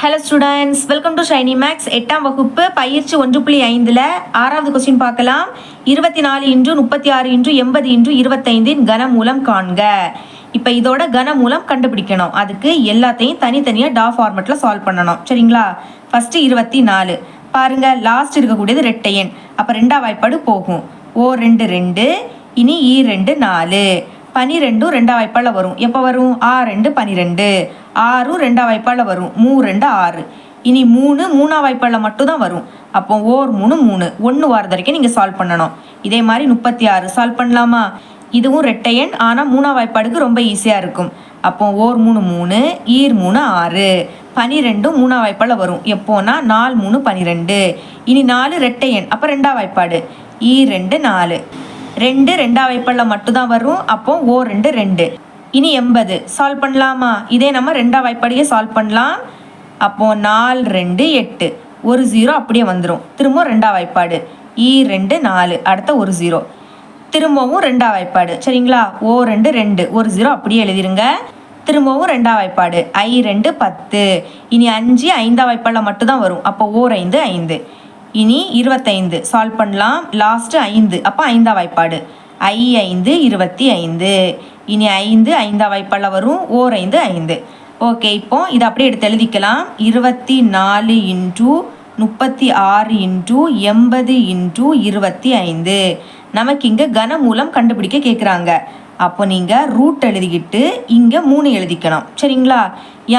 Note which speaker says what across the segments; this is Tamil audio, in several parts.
Speaker 1: Hello students welcome to Shiny Maths எட்டாம் வகுப்பு பயிற்சி ஒன்று புள்ளி ஐந்தில் ஆறாவது கொஸ்டின் பார்க்கலாம். இருபத்தி நாலு இன்று முப்பத்தி ஆறு இன்று எண்பது இன்று இருபத்தைந்தின் கனமூலம் காண்க. இப்போ இதோட கனமூலம் கண்டுபிடிக்கணும். அதுக்கு எல்லாத்தையும் தனித்தனியாக டா ஃபார்மெட்டில் சால்வ் பண்ணணும். சரிங்களா? ஃபஸ்ட்டு இருபத்தி நாலு பாருங்கள் லாஸ்ட் இருக்கக்கூடியது ரெட்டை எண். அப்போ ரெண்டாம் வாய்ப்பாடு போகும். ஓ ரெண்டு ரெண்டு இனி ஈ ரெண்டு நாலு. பனிரெண்டும் ரெண்டாம் வாய்ப்பால் வரும். எப்போ வரும்? ஆ ரெண்டு பனிரெண்டு. ஆறும் ரெண்டாம் வாய்ப்பால் வரும். மூ ரெண்டு ஆறு. இனி மூணு மூணாம் வாய்ப்பால் மட்டும்தான் வரும். அப்போ ஓர் மூணு மூணு. ஒன்று வாரது வரைக்கும் நீங்கள் சால்வ் பண்ணணும். இதே மாதிரி முப்பத்தி ஆறு சால்வ் பண்ணலாமா? இதுவும் ரெட்டை எண். ஆனால் மூணாம் வாய்ப்பாடுக்கு ரொம்ப ஈஸியாக இருக்கும். அப்போ ஓர் மூணு மூணு. ஈர் மூணு ஆறு. பனிரெண்டும் மூணாம் வாய்ப்பால் வரும். எப்போனா நாலு மூணு பனிரெண்டு. இனி நாலு ரெட்டை எண். அப்போ ரெண்டாம் வாய்ப்பாடு. ஈ ரெண்டு நாலு. ரெண்டு ரெண்டாம் வாய்ப்பாடில் மட்டும்தான் வரும். அப்போ ஓ ரெண்டு ரெண்டு. இனி எண்பது. சால்வ் பண்ணலாமா? இதே நம்ம ரெண்டாம் வாய்ப்பாடையே சால்வ் பண்ணலாம். அப்போ நாலு ரெண்டு எட்டு. ஒரு ஜீரோ அப்படியே வந்துடும் திரும்ப ரெண்டாம் வாய்ப்பாடு. இ ரெண்டு நாலு. அடுத்த ஒரு ஜீரோ திரும்பவும் ரெண்டாம் வாய்ப்பாடு. சரிங்களா? ஓ ரெண்டு ரெண்டு. ஒரு ஜீரோ அப்படியே எழுதிருங்க. திரும்பவும் ரெண்டாம் வாய்ப்பாடு. ஐ ரெண்டு பத்து. இனி அஞ்சு ஐந்தாம் வாய்ப்பாடில் மட்டும்தான் வரும். அப்போ ஓர் ஐந்து ஐந்து. இனி இருபத்தைந்து. சால்வ் பண்ணலாம். லாஸ்ட்டு ஐந்து. அப்போ ஐந்தாம் வாய்ப்பாடு. ஐ ஐந்து இருபத்தி ஐந்து. இனி ஐந்து ஐந்தாம் வாய்ப்பாடில் வரும். ஓர் ஐந்து ஐந்து. ஓகே இப்போ இதை அப்படியே எடுத்து எழுதிக்கலாம். இருபத்தி நாலு இன்ட்டு முப்பத்தி ஆறு இன்ட்டு எண்பது இன்டூ இருபத்தி ஐந்து. நமக்கு இங்கே கனமூலம் கண்டுபிடிக்க கேட்குறாங்க அப்போ நீங்கள் ரூட் எழுதிக்கிட்டு இங்கே மூணு எழுதிக்கணும். சரிங்களா?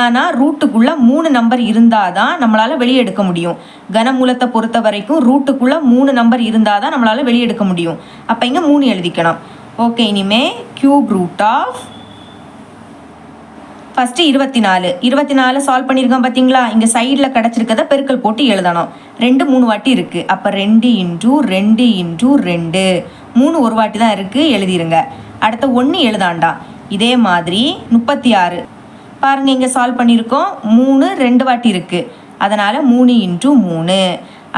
Speaker 1: ஏன்னா ரூட்டுக்குள்ளே மூணு நம்பர் இருந்தால் தான் நம்மளால் வெளியே எடுக்க முடியும். கனமூலத்தை பொறுத்த வரைக்கும் ரூட்டுக்குள்ளே மூணு நம்பர் இருந்தால் தான் நம்மளால் வெளியே எடுக்க முடியும். அப்போ இங்கே மூணு எழுதிக்கணும். ஓகே இனிமே கியூப் ரூட் ஆஃப் ஃபஸ்ட்டு இருபத்தி நாலு இருபத்தி நாலு சால்வ் பண்ணியிருக்கோம் பார்த்தீங்களா இங்கே சைடில் கிடச்சிருக்கத பெருக்கல் போட்டு எழுதணும். ரெண்டு மூணு வாட்டி இருக்குது அப்போ ரெண்டு இன்டூ ரெண்டு இன்டூ ரெண்டு. மூணு ஒரு வாட்டி தான் இருக்குது எழுதிருங்க. அடுத்த ஒன்று எழுதாண்டாம் இதே மாதிரி முப்பத்தி ஆறு பாருங்கள் இங்கே சால்வ் பண்ணியிருக்கோம். மூணு ரெண்டு வாட்டி இருக்குது அதனால் மூணு இன்டூ மூணு.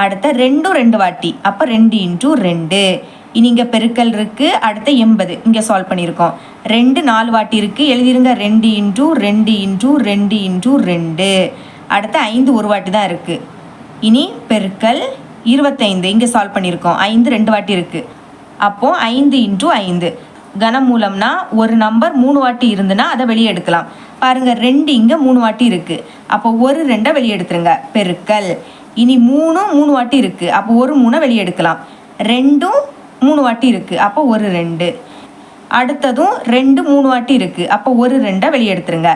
Speaker 1: அடுத்த ரெண்டும் ரெண்டு வாட்டி. அப்போ ரெண்டு இன்டூ ரெண்டு. இங்கே பெருக்கல் இருக்குது அடுத்த எண்பது. இங்கே சால்வ் பண்ணியிருக்கோம் ரெண்டு நாலு வாட்டி இருக்குது எழுதிருங்க ரெண்டு இன்டூ ரெண்டு இன்டூ ரெண்டு இன்டூ ரெண்டு. அடுத்த ஐந்து ஒரு வாட்டி தான் இருக்குது இனி பெருக்கல் இருபத்தைந்து. இங்கே சால்வ் பண்ணியிருக்கோம் ஐந்து ரெண்டு வாட்டி இருக்குது அப்போது ஐந்து இன்டூ ஐந்து. கனமூலம்னா ஒரு நம்பர் மூணு வாட்டி இருந்துன்னா அதை வெளியே எடுக்கலாம். பாருங்கள் ரெண்டு இங்கே மூணு வாட்டி இருக்குது அப்போ ஒரு ரெண்டை வெளியே எடுத்துருங்க. பெருக்கல். இனி மூணும் மூணு வாட்டி இருக்குது அப்போ ஒரு மூணை வெளியே எடுக்கலாம். ரெண்டும் மூணு வாட்டி இருக்குது அப்போ ஒரு ரெண்டு. அடுத்ததும் ரெண்டு மூணு வாட்டி இருக்குது அப்போ ஒரு ரெண்டை வெளியே எடுத்துருங்க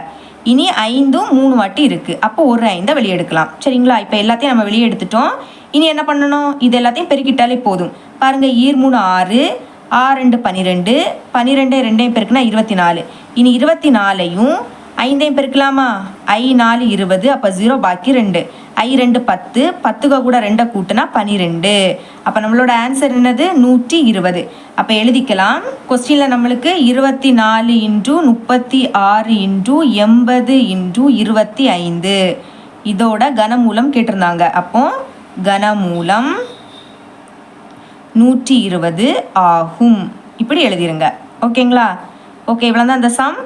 Speaker 1: இனி ஐந்தும் மூணு வாட்டி இருக்குது அப்போ ஒரு ஐந்தை வெளியே எடுக்கலாம் சரிங்களா? இப்போ எல்லாத்தையும் நம்ம வெளியே எடுத்துட்டோம் இனி என்ன பண்ணணும்? இது எல்லாத்தையும் பெருக்கிட்டாலே போதும். பாருங்கள் ஈர் மூணு ஆறு ஆறு ரெண்டு பன்னிரெண்டு பன்னிரெண்டு ரெண்டையும் பெருக்குனா இருபத்தி நாலு இனி இருபத்தி நாலையும் ஐந்தையும் பெருக்கலாமா? ஐ நாலு இருபது அப்போ ஜீரோ பாக்கி ரெண்டு. ஐ ரெண்டு பத்து பத்துக்க கூட ரெண்டை கூட்டுனா பனிரெண்டு. அப்போ நம்மளோட ஆன்சர் என்னது? நூற்றி இருபது. அப்போ எழுதிக்கலாம். கொஸ்டினில் நம்மளுக்கு இருபத்தி நாலு இன்ட்டு முப்பத்தி ஆறு இன்ட்டு எண்பது இன்ட்டு இருபத்தி ஐந்து இதோட கனமூலம் கேட்டிருந்தாங்க. அப்போ கனமூலம் நூற்றி இருபது ஆகும். இப்படி எழுதிருங்க. ஓகேங்களா ஓகே இவ்வளோ தான் அந்த சம்